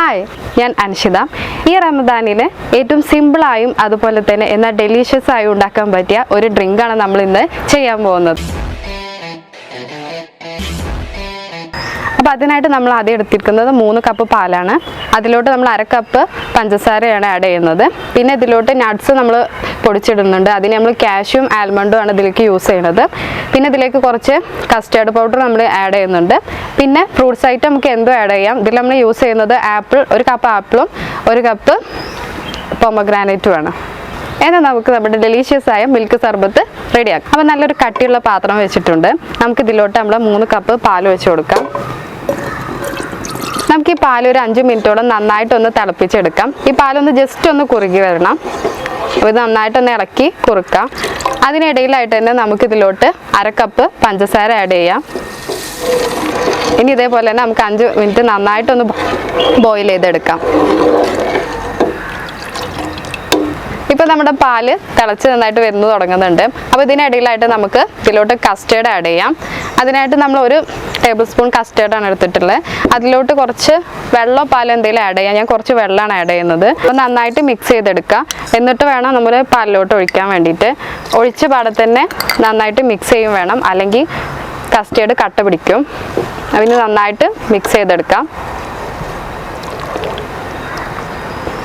Hi ഞാൻ അൻഷിത. ഈ റമദാനിൽ ഏറ്റവും സിമ്പിളായും അതുപോലെ തന്നെ എന്നാൽ ഡെലീഷ്യസ് ആയും ഉണ്ടാക്കാൻ പറ്റിയ ഒരു ഡ്രിങ്കാണ് നമ്മൾ ഇന്ന് ചെയ്യാൻ പോകുന്നത്. അപ്പോൾ അതിനായിട്ട് നമ്മൾ ആദ്യം എടുത്തിരിക്കുന്നത് മൂന്ന് കപ്പ് പാലാണ്. അതിലോട്ട് നമ്മൾ അര കപ്പ് പഞ്ചസാരയാണ് ആഡ് ചെയ്യുന്നത്. പിന്നെ ഇതിലോട്ട് നട്ട്സ് നമ്മൾ പൊടിച്ചിടുന്നുണ്ട്. അതിന് നമ്മൾ കാഷ്യൂം ആൽമണ്ടും ആണ് ഇതിലേക്ക് യൂസ് ചെയ്യുന്നത്. പിന്നെ ഇതിലേക്ക് കുറച്ച് കസ്റ്റേർഡ് പൗഡർ നമ്മൾ ആഡ് ചെയ്യുന്നുണ്ട്. പിന്നെ ഫ്രൂട്ട്സ് ആയിട്ട് നമുക്ക് എന്തോ ആഡ് ചെയ്യാം. ഇതിൽ നമ്മൾ യൂസ് ചെയ്യുന്നത് ആപ്പിൾ ഒരു കപ്പ് ആപ്പിളും ഒരു കപ്പ് പൊമഗ്രാനൈറ്റും ആണ്. എന്നാൽ നമുക്ക് നമ്മുടെ ഡെലീഷ്യസ് ആയ മിൽക്ക് സർബത്ത് റെഡിയാക്കാം അപ്പോൾ നല്ലൊരു കട്ടിയുള്ള പാത്രം വെച്ചിട്ടുണ്ട്. നമുക്ക് ഇതിലോട്ട് നമ്മൾ മൂന്ന് കപ്പ് പാൽ വെച്ച് കൊടുക്കാം. നമുക്ക് ഈ പാൽ ഒരു അഞ്ച് മിനിറ്റോളം നന്നായിട്ടൊന്ന് തിളപ്പിച്ചെടുക്കാം. ഈ പാലൊന്ന് ജസ്റ്റ് ഒന്ന് കുറുകി വരണം. അപ്പോൾ ഇത് നന്നായിട്ടൊന്ന് ഇളക്കി കുറുക്കാം. അതിനിടയിലായിട്ട് തന്നെ നമുക്ക് ഇതിലോട്ട് അര കപ്പ് പഞ്ചസാര ആഡ് ചെയ്യാം. ഇനി ഇതേപോലെ തന്നെ നമുക്ക് അഞ്ച് മിനിറ്റ് നന്നായിട്ടൊന്ന് ബോയിൽ ചെയ്തെടുക്കാം. ഇപ്പം നമ്മുടെ പാൽ തിളച്ച് നന്നായിട്ട് വരുന്നു തുടങ്ങുന്നുണ്ട്. അപ്പോൾ ഇതിനിടയിലായിട്ട് നമുക്ക് ഇതിലോട്ട് കസ്റ്റേർഡ് ആഡ് ചെയ്യാം. അതിനായിട്ട് നമ്മൾ ഒരു ടേബിൾ സ്പൂൺ കസ്റ്റേർഡാണ് എടുത്തിട്ടുള്ളത്. അതിലോട്ട് കുറച്ച് വെള്ളം പാൽ എന്തെങ്കിലും ആഡ് ചെയ്യാം. ഞാൻ കുറച്ച് വെള്ളമാണ് ആഡ് ചെയ്യുന്നത്. അപ്പോൾ നന്നായിട്ട് മിക്സ് ചെയ്തെടുക്കുക. എന്നിട്ട് വേണം നമ്മൾ പാലിലോട്ട് ഒഴിക്കാൻ വേണ്ടിയിട്ട്. ഒഴിച്ച പാടെ തന്നെ നന്നായിട്ട് മിക്സ് ചെയ്യും വേണം. അല്ലെങ്കിൽ കസ്റ്റേർഡ് കട്ട പിടിക്കും. അതിന് നന്നായിട്ട് മിക്സ് ചെയ്തെടുക്കാം.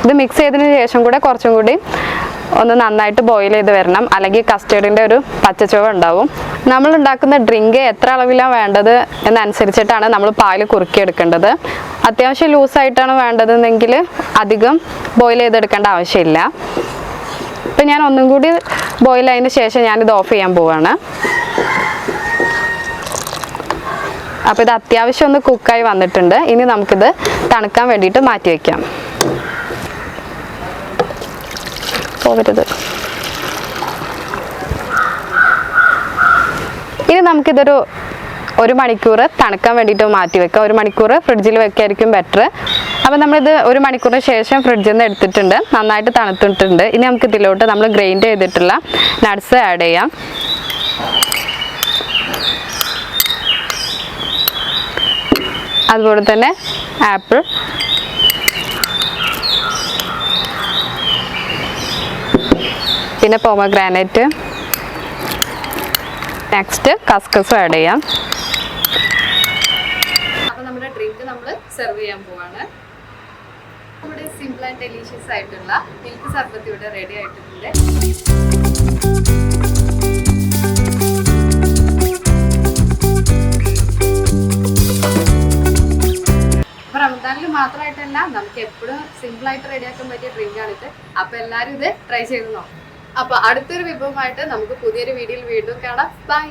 ഇത് മിക്സ് ചെയ്തതിന് ശേഷം കൂടെ കുറച്ചും കൂടി ഒന്ന് നന്നായിട്ട് ബോയിൽ ചെയ്ത് വരണം. അല്ലെങ്കിൽ കസ്റ്റേർഡിന്റെ ഒരു പച്ചച്ചുവ ഉണ്ടാവും. നമ്മൾ ഉണ്ടാക്കുന്ന ഡ്രിങ്ക് എത്ര അളവിലാണ് വേണ്ടത് എന്നനുസരിച്ചിട്ടാണ് നമ്മൾ പാൽ കുറുക്കിയെടുക്കേണ്ടത്. അത്യാവശ്യം ലൂസായിട്ടാണ് വേണ്ടതെന്നെങ്കിൽ അധികം ബോയിൽ ചെയ്തെടുക്കേണ്ട ആവശ്യമില്ല. ഇപ്പം ഞാൻ ഒന്നും കൂടി ബോയിൽ ആയതിന് ശേഷം ഞാനിത് ഓഫ് ചെയ്യാൻ പോവാണ്. അപ്പോൾ ഇത് അത്യാവശ്യം ഒന്ന് കുക്കായി വന്നിട്ടുണ്ട്. ഇനി നമുക്കിത് തണുക്കാൻ വേണ്ടിയിട്ട് മാറ്റി വയ്ക്കാം പോകരുത്. ഇനി നമുക്കിതൊരു ഒരു മണിക്കൂർ തണുക്കാൻ വേണ്ടിയിട്ട് മാറ്റി വെക്കാം. ഒരു മണിക്കൂർ ഫ്രിഡ്ജിൽ വെക്കായിരിക്കും ബെറ്റർ അപ്പോൾ നമ്മളിത് ഒരു മണിക്കൂറിന് ശേഷം ഫ്രിഡ്ജിൽ നിന്ന് എടുത്തിട്ടുണ്ട്. നന്നായിട്ട് തണുത്തിട്ടുണ്ട്. ഇനി നമുക്ക് ഇതിലോട്ട് നമ്മൾ ഗ്രൈൻഡ് ചെയ്തിട്ടുള്ള നട്ട്സ് ആഡ് ചെയ്യാം. അതുപോലെ തന്നെ ആപ്പിൾ പിന്നെ പോമഗ്രാനൈറ്റ് നെക്സ്റ്റ് കസ്കസ് ആഡ് ചെയ്യാം. അപ്പോൾ നമ്മുടെ ഡ്രിങ്ക് നമ്മൾ ചെയ്യാൻ നമ്മുടെ സിമ്പിൾ ആൻഡ് ആയിട്ടുള്ള മിൽക്ക് റെഡി ആയിട്ടുണ്ട്. മാത്രമായിട്ടല്ല നമുക്ക് എപ്പോഴും സിമ്പിൾ ആയിട്ട് റെഡിയാക്കാൻ പറ്റിയ ഡ്രിങ്ക് ആണിത്. അപ്പൊ എല്ലാരും ഇത് ട്രൈ ചെയ്ത് നോക്കാം. അപ്പൊ അടുത്തൊരു വിഭവമായിട്ട് നമുക്ക് പുതിയൊരു വീഡിയോയിൽ വീണ്ടും കാണാം. ബൈ